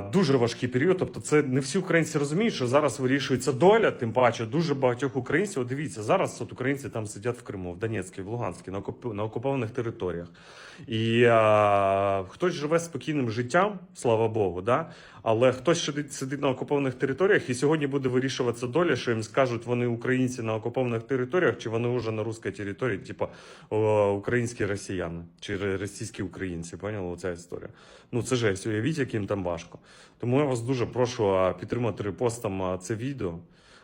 Дуже важкий період. Тобто, це не всі українці розуміють, що зараз вирішується доля. Тим паче, дуже багатьох українців. Дивіться, зараз от українці там сидять в Криму, в Донецькій, в Луганській, на, окуп... на окупованих територіях. І а, хтось живе спокійним життям, слава Богу, да? але хтось сидить, сидить на окупованих територіях, і сьогодні буде вирішуватися доля, що їм скажуть, вони українці на окупованих територіях, чи вони вже на русській території, типу українські росіяни, чи російські українці. Поняли оця історія? Ну це жесть, уявіть, яким там важко. Тому я вас дуже прошу підтримати репостом це відео.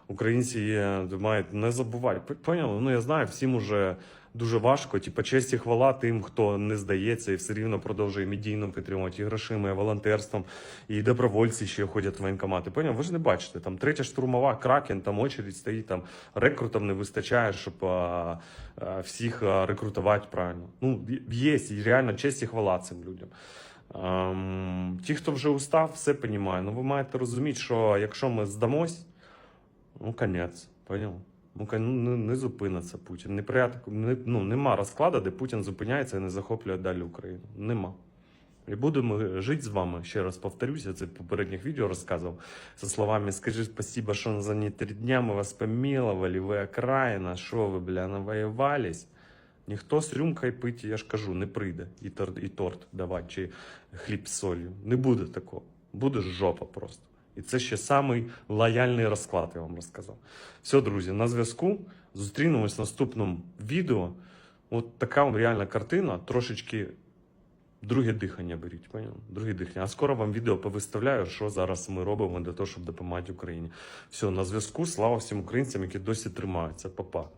Українці мають не забувати. Поняли? Ну я знаю, всім уже дуже важко. Типа честь і хвала тим, хто не здається і все рівно продовжує медійно підтримувати і грошима, і волонтерством, і добровольці ще ходять в воєнкомати. Поняв? Ви ж не бачите, там третя штурмова кракен, там очередь стоїть, там рекрутам не вистачає, щоб а, а, всіх рекрутувати правильно. Ну, є реально честь і хвала цим людям. Ем, ті, хто вже устав, все понімає. Ну ви маєте розуміти, що якщо ми здамось, ну конець, поняв? Ну, ну, не, зупиниться Путін. Не, порядок- не, ну, нема розкладу, де Путін зупиняється і не захоплює далі Україну. Нема. І будемо жити з вами. Ще раз повторюся, це в попередніх відео розказував. Со словами «Скажи спасибо, що за не три дня ми вас помилували, ви окраїна, що ви, бля, навоювались?» Ніхто з рюмкою пити, я ж кажу, не прийде і торт, і торт давати, чи хліб з солью. Не буде такого. Буде жопа просто. І це ще самий лояльний розклад, я вам розказав. Все, друзі, на зв'язку. Зустрінемось в наступному відео. От така вам реальна картина, трошечки друге дихання беріть, поняли? Друге дихання. А скоро вам відео повиставляю, що зараз ми робимо для того, щоб допомагати Україні. Все, на зв'язку. Слава всім українцям, які досі тримаються. Па-па.